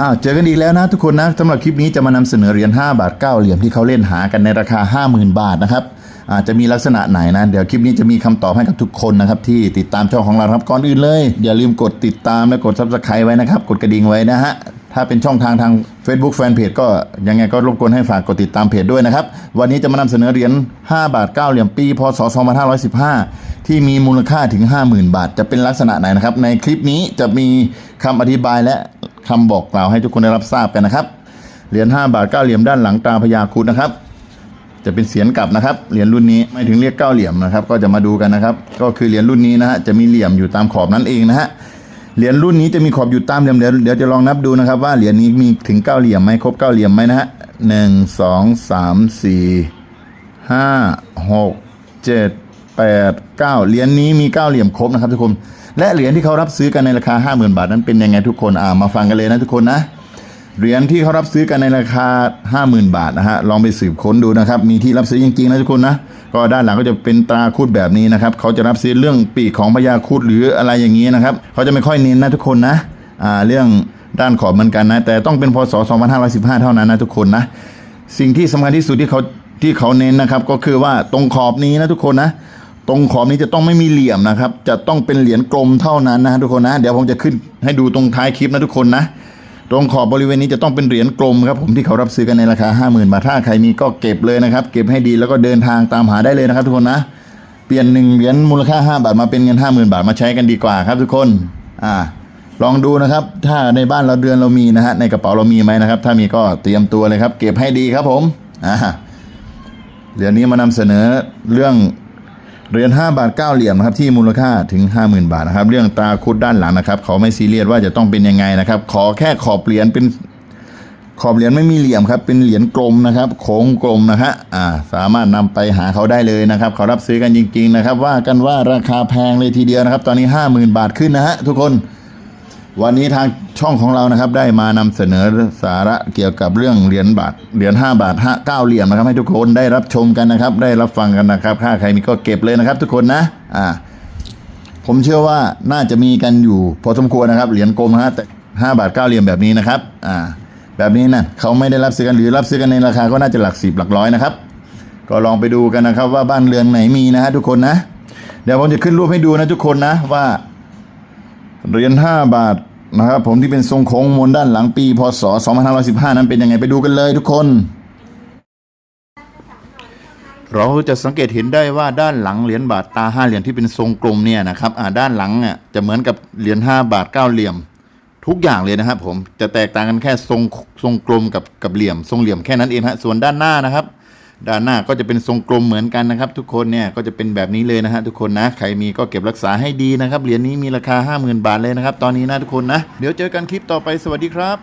อ้าวเจอกันอีกแล้วนะทุกคนนะสำหรับคลิปนี้จะมานำเสนอเหรียญ5บาท 9 เหรียญที่เขาเล่นหากันในราคา 50,000 บาทนะครับอาจจะมีลักษณะไหนนะ เดี๋ยวคลิปนี้จะมีคำตอบให้กับทุกคนนะครับ ที่ติดตามช่องของเราครับก่อนอื่นเลย อย่าลืมกดติดตามและกด subscribe ไว้นะครับ กดกระดิ่งไว้นะฮะ ถ้าเป็นช่องทางทาง Facebook Fanpage ก็ยังไงก็รบกวนให้ฝากกดติดตามเพจด้วยนะครับ วันนี้จะมานำเสนอเหรียญ 5 บาท 9 เหรียญปี พศ 2515 ที่มีมูลค่าถึง 50,000 บาท จะเป็นลักษณะไหนนะครับ ในคลิปนี้จะมีคำอธิบายและ คำบอกกล่าวให้ทุกคนได้รับทราบกันนะครับ เหรียญ5บาท9เหรียญด้านหลังตราพญาครุฑนะครับ จะเป็นเสียนกลับนะครับ เหรียญรุ่นนี้ไม่ถึงเรียกเก้าเหลี่ยมนะครับ ก็จะมาดูกันนะครับ ก็คือเหรียญรุ่นนี้นะฮะจะมีเหลี่ยมอยู่ตามขอบนั่นเองนะฮะเหรียญรุ่นนี้จะมีขอบอยู่ตามเหลี่ยมเดี๋ยวเดี๋ยวจะลองนับดูนะครับ ว่าเหรียญนี้มีถึงเก้าเหลี่ยมไหมครบเก้าเหลี่ยมไหมนะฮะหนึ่งสองสามสี่ห้าหกเจ็ด แปดเก้าเหรียญนี้มีเก้าเหลี่ยมครบนะครับทุกคน และเหรียญที่เขารับซื้อกันในราคาห้าหมื่นบาทนั้นเป็นยังไงทุกคนอ่ามาฟังกันเลยนะทุกคนนะเหรียญที่เขารับซื้อกันในราคา 50,000 บาทนะฮะลองไปสืบค้นดูนะครับมีที่รับซื้อจริงๆนะทุกคนนะก็ด้านหลังก็จะเป็นตราคูดแบบนี้นะครับเขาจะรับซื้อเรื่องปีกของพญาคูดหรืออะไรอย่างนี้นะครับเขาจะไม่ค่อยเน้นนะทุกคนนะอ่าเรื่องด้านขอบเหมือนกันนะ แต่ต้องเป็นพศ 2515 เท่านั้นนะทุกคนนะสิ่งที่สำคัญที่สุดที่เขาที่เขาเน้นนะครับก็คือว่าตรงขอบนี้นะทุกคนนะ ตรงขอบนี้จะต้องไม่มีเหลี่ยมนะครับ จะต้องเป็นเหรียญกลมเท่านั้นนะทุกคนนะ เดี๋ยวผมจะขึ้นให้ดูตรงท้ายคลิปนะทุกคนนะ ตรงขอบบริเวณนี้จะต้องเป็นเหรียญกลมครับผมที่เขารับซื้อกันในราคา 50,000 บาท ถ้าใครมีก็เก็บเลยนะครับ เก็บให้ดีแล้วก็เดินทางตามหาได้เลยนะครับ ทุกคนนะ เปลี่ยนหนึ่งเหรียญมูลค่า 5 บาทมาเป็นเงิน 50,000 บาทมาใช้กันดีกว่าครับ ทุกคน อ่า ลองดูนะครับ ถ้าในบ้านเราเดือนเรามีนะฮะ ในกระเป๋าเรามีไหมนะครับ ถ้ามีก็เตรียมตัวเลยครับ เก็บให้ดีครับผม อ่า เหรียญนี้มานำเสนอเรื่อง เหรียญ5บาท9เหรียญนะครับที่มูลค่าถึง 50,000 บาทนะครับ เรื่องตาคุดด้านหลังนะครับเขาไม่ซีเรียสว่าจะต้องเป็นยังไงนะครับ ขอแค่ขอบเหรียญเป็นขอบเหรียญไม่มีเหลี่ยมครับ เป็นเหรียญกลมนะครับ โค้งกลมนะฮะอ่า สามารถนำไปหาเขาได้เลยนะครับเขารับซื้อกันจริง ๆ นะครับ ว่ากันว่าราคาแพงเลยทีเดียวนะครับ ตอนนี้ 50,000 บาทขึ้นนะฮะทุกคน วันนี้ทางช่องของเรานะครับได้มานำเสนอสาระเกี่ยวกับเรื่องเหรียญบาทเหรียญ5บาท5 9เหรียญนะครับ ให้ทุกคนได้รับชมกันนะครับ ได้รับฟังกันนะครับถ้าใครมีก็เก็บเลยนะครับ ทุกคนนะอ่าผมเชื่อว่าน่าจะมีกันอยู่ พอสมควรนะครับเหรียญกลมฮะแต่ห้าบาทเก้าเหรียญแบบนี้นะครับอ่าแบบนี้นะเขาไม่ได้รับซื้อกันหรือรับซื้อกันในราคาก็น่าจะหลักสิบหลักร้อยนะครับ ก็ลองไปดูกันนะครับ ว่าบ้านเรือนไหนมีนะฮะทุกคนนะ เดี๋ยวผมจะขึ้นรูปให้ดูนะทุกคนนะว่าเหรียญ5บาท นะครับผมที่เป็นทรงโค้งมนด้านหลังปี พศ 2515 นั้นเป็นยังไงไปดูกันเลยทุกคน เราจะสังเกตเห็นได้ว่าด้านหลังเหรียญบาทตาห้าเหรียญที่เป็นทรงกลมเนี่ยนะครับอ่าด้านหลังอะจะเหมือนกับเหรียญ5บาท9เหลี่ยม ทุกอย่างเลยนะครับผมจะแตกต่างกันแค่ทรงทรงกลมกับกับเหลี่ยม ทรงเหลี่ยมแค่นั้นเองฮะส่วนด้านหน้านะครับ ด้านหน้าก็จะเป็นทรงกลมเหมือนกันนะครับ ทุกคนเนี่ยก็จะเป็นแบบนี้เลยนะฮะทุกคนนะใครมีก็เก็บรักษาให้ดีนะครับเหรียญนี้มีราคา 50,000 บาทเลยนะครับ ตอนนี้นะทุกคนนะ เดี๋ยวเจอกันคลิปต่อไปสวัสดีครับ